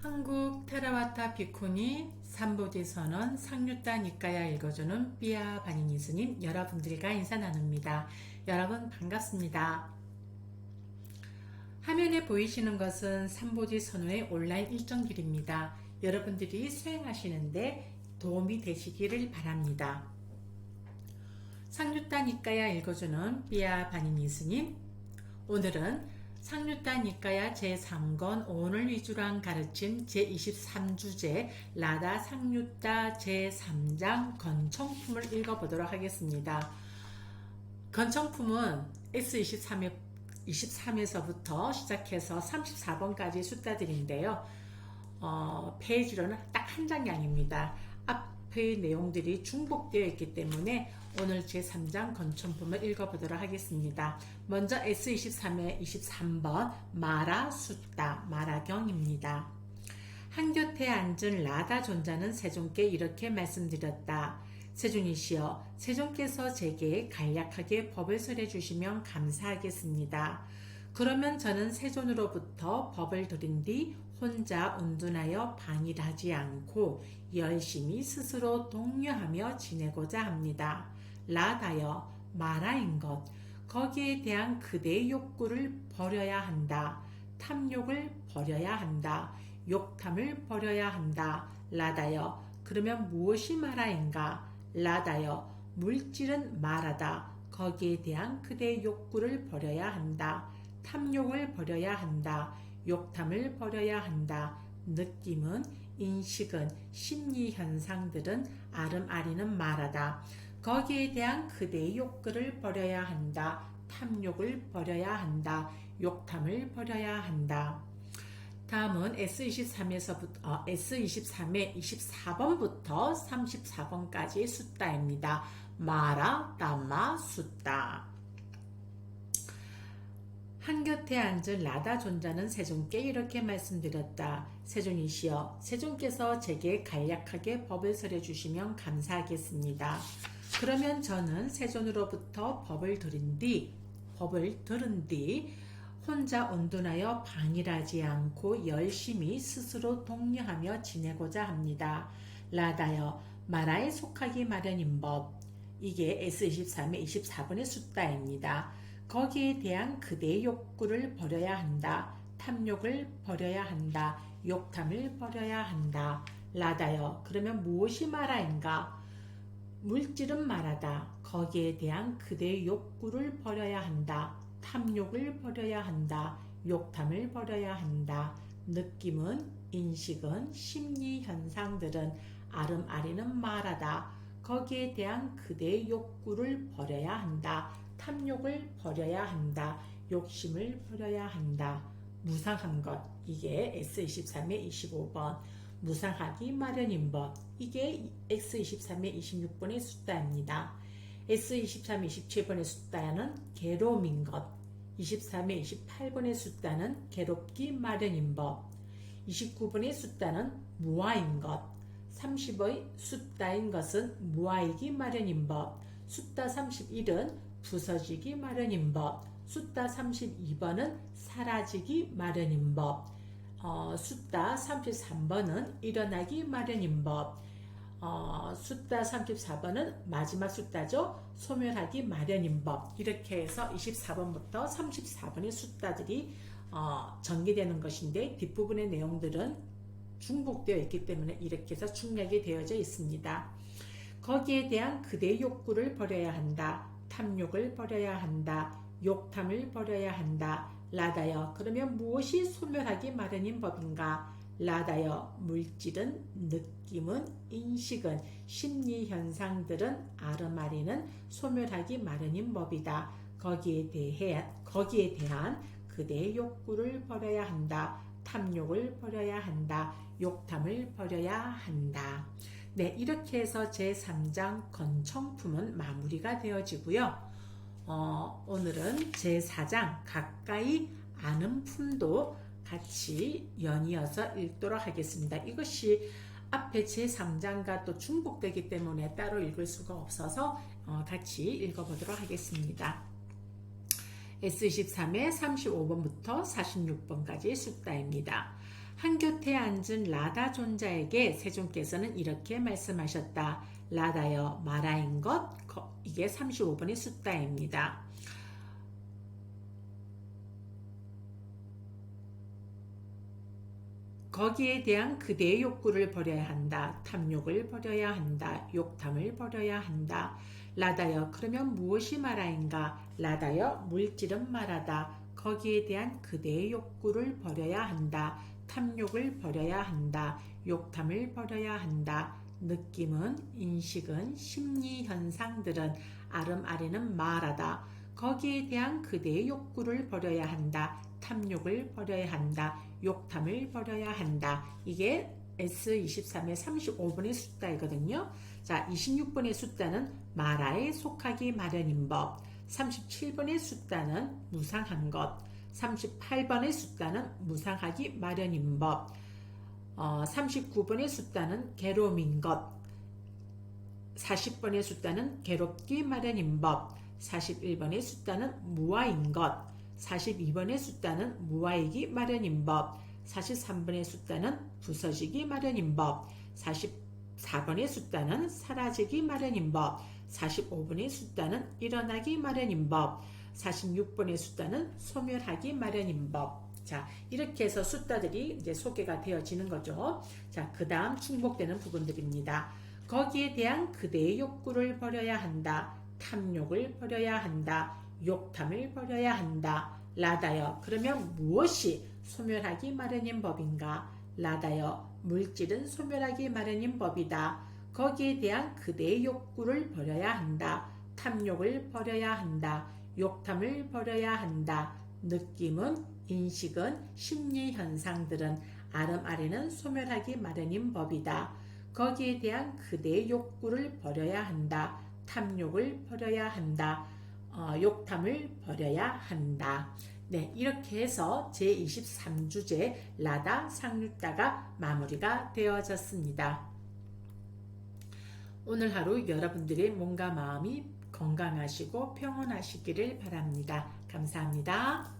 한국 테라와타 비쿠니 삼보디 선언 상류단 이까야 읽어주는 삐아 바니니 스님 여러분들과 인사 나눕니다. 여러분 반갑습니다. 화면에 보이시는 것은 삼보디 선호의 온라인 일정 길입니다. 여러분들이 수행하시는데 도움이 되시기를 바랍니다. 상류단 이까야 읽어주는 삐아 바니니 스님 오늘은 상류단 이까야 제3권 오늘 위주로 한 가르침 제23주제 라다 상류다 제3장 건청품을 읽어보도록 하겠습니다. 건청품은 S23에 23에서부터 시작해서 34번까지 숫자들인데요. 어, 페이지로는 딱 한 장량입니다. 앞의 내용들이 중복되어 있기 때문에 오늘 제3장 건천품을 읽어보도록 하겠습니다. 먼저 S23의 23번 마라 숫다 마라경입니다. 한곁에 앉은 라다 존자는 세종께 이렇게 말씀드렸다. 세종이시여, 세종께서 제게 간략하게 법을 설해 주시면 감사하겠습니다. 그러면 저는 세존으로부터 법을 들은 뒤 혼자 운둔하여 방일하지 않고 열심히 스스로 독려하며 지내고자 합니다. 라다여, 마라인 것, 거기에 대한 그대의 욕구를 버려야 한다. 탐욕을 버려야 한다. 욕탐을 버려야 한다. 라다여, 그러면 무엇이 마라인가? 라다여, 물질은 마라다. 거기에 대한 그대의 욕구를 버려야 한다. 탐욕을 버려야 한다. 욕탐을 버려야 한다. 느낌은, 인식은, 심리 현상들은 아름아리는 말하다. 거기에 대한 그대의 욕구를 버려야 한다. 탐욕을 버려야 한다. 욕탐을 버려야 한다. 다음은 S23에서부터 어, S23의 24번부터 34번까지 숫자입니다. 마라, 따마, 숫자. 한곁에 앉은 라다 존자는 세종께 이렇게 말씀드렸다. 세종이시여, 세종께서 제게 간략하게 법을 설해 주시면 감사하겠습니다. 그러면 저는 세존으로부터 법을 들은 뒤, 법을 들은 뒤 혼자 온둔하여 방일하지 않고 열심히 스스로 독려하며 지내고자 합니다. 라다여, 마라에 속하기 마련인 법. 이게 S23의 24번의 숫자입니다. 거기에 대한 그대의 욕구를 버려야 한다. 탐욕을 버려야 한다. 욕탐을 버려야 한다. 라다여, 그러면 무엇이 마라인가? 물질은 말하다. 거기에 대한 그대의 욕구를 버려야 한다. 탐욕을 버려야 한다. 욕탐을 버려야 한다. 느낌은, 인식은, 심리 현상들은 아름아리는 말하다. 거기에 대한 그대의 욕구를 버려야 한다. 탐욕을 버려야 한다. 욕심을 버려야 한다. 무상한 것. 이게 S23의 25번. 무상하기 마련인 법. 이게 X23의 26번의 숫자입니다. S23, 27번의 숫자는 괴로움인 것. 23의 28번의 숫자는 괴롭기 마련인 법. 29번의 숫자는 무아인 것. 30의 숫자인 것은 무아이기 마련인 법. 숫자 31은 부서지기 마련인 법. 숫자 32번은 사라지기 마련인 법. 어, 숫자 33번은 일어나기 마련인 법. 어, 숫자 34번은 마지막 숫자죠. 소멸하기 마련인 법. 이렇게 해서 24번부터 34번의 숫자들이 어, 전개되는 것인데 뒷부분의 내용들은 중복되어 있기 때문에 이렇게 해서 중략이 되어져 있습니다. 거기에 대한 그대의 욕구를 버려야 한다. 탐욕을 버려야 한다. 욕탐을 버려야 한다. 라다여 그러면 무엇이 소멸하기 마련인 법인가? 라다여 물질은 느낌은 인식은 심리 현상들은 아르마리는 소멸하기 마련인 법이다. 거기에 대해 거기에 대한 그대의 욕구를 버려야 한다. 탐욕을 버려야 한다. 욕탐을 버려야 한다. 네, 이렇게 해서 제3장 건청품은 마무리가 되어지고요. 어, 오늘은 제4장 가까이 아는 품도 같이 연이어서 읽도록 하겠습니다. 이것이 앞에 제3장과 또 중복되기 때문에 따로 읽을 수가 없어서 어, 같이 읽어보도록 하겠습니다. S23의 35번부터 46번까지 숫자입니다. 한곁에 앉은 라다 존자에게 세존께서는 이렇게 말씀하셨다. 라다여 마라인 것 거- 이게 35번의 숫자입니다. 거기에 대한 그대의 욕구를 버려야 한다. 탐욕을 버려야 한다. 욕탐을 버려야 한다. 라다여 그러면 무엇이 마라인가? 라다여 물질은 마라다. 거기에 대한 그대의 욕구를 버려야 한다. 탐욕을 버려야 한다. 욕탐을 버려야 한다. 느낌은 인식은 심리 현상들은 아름아리는 말하다. 거기에 대한 그대의 욕구를 버려야 한다. 탐욕을 버려야 한다. 욕탐을 버려야 한다. 이게 S23의 35번의 숫자이거든요. 자, 26번의 숫자는 마라에 속하기 마련인 법. 37번의 숫자는 무상한 것. 38번의 숫자는 무상하기 마련인 법. 어, 39번의 숫자는 괴로움인 것. 40번의 숫자는 괴롭기 마련인 법. 41번의 숫자는 무아인 것. 42번의 숫자는 무아이기 마련인 법. 43번의 숫자는 부서지기 마련인 법. 44번의 숫자는 사라지기 마련인 법. 45번의 숫자는 일어나기 마련인 법. 46번의 숫자는 소멸하기 마련인 법. 자, 이렇게 해서 숫자들이 이제 소개가 되어지는 거죠. 자, 그 다음 충복되는 부분들입니다. 거기에 대한 그대의 욕구를 버려야 한다. 탐욕을 버려야 한다. 욕탐을 버려야 한다. 라다여. 그러면 무엇이 소멸하기 마련인 법인가? 라다여. 물질은 소멸하기 마련인 법이다. 거기에 대한 그대의 욕구를 버려야 한다. 탐욕을 버려야 한다. 욕탐을 버려야 한다. 느낌은 인식은 심리 현상들은 아름아리는 소멸하기 마련인 법이다. 거기에 대한 그대의 욕구를 버려야 한다. 탐욕을 버려야 한다. 어, 욕탐을 버려야 한다. 네, 이렇게 해서 제23주제 라다 상류자가 마무리가 되어졌습니다. 오늘 하루 여러분들의 몸과 마음이 건강하시고 평온하시기를 바랍니다. 감사합니다.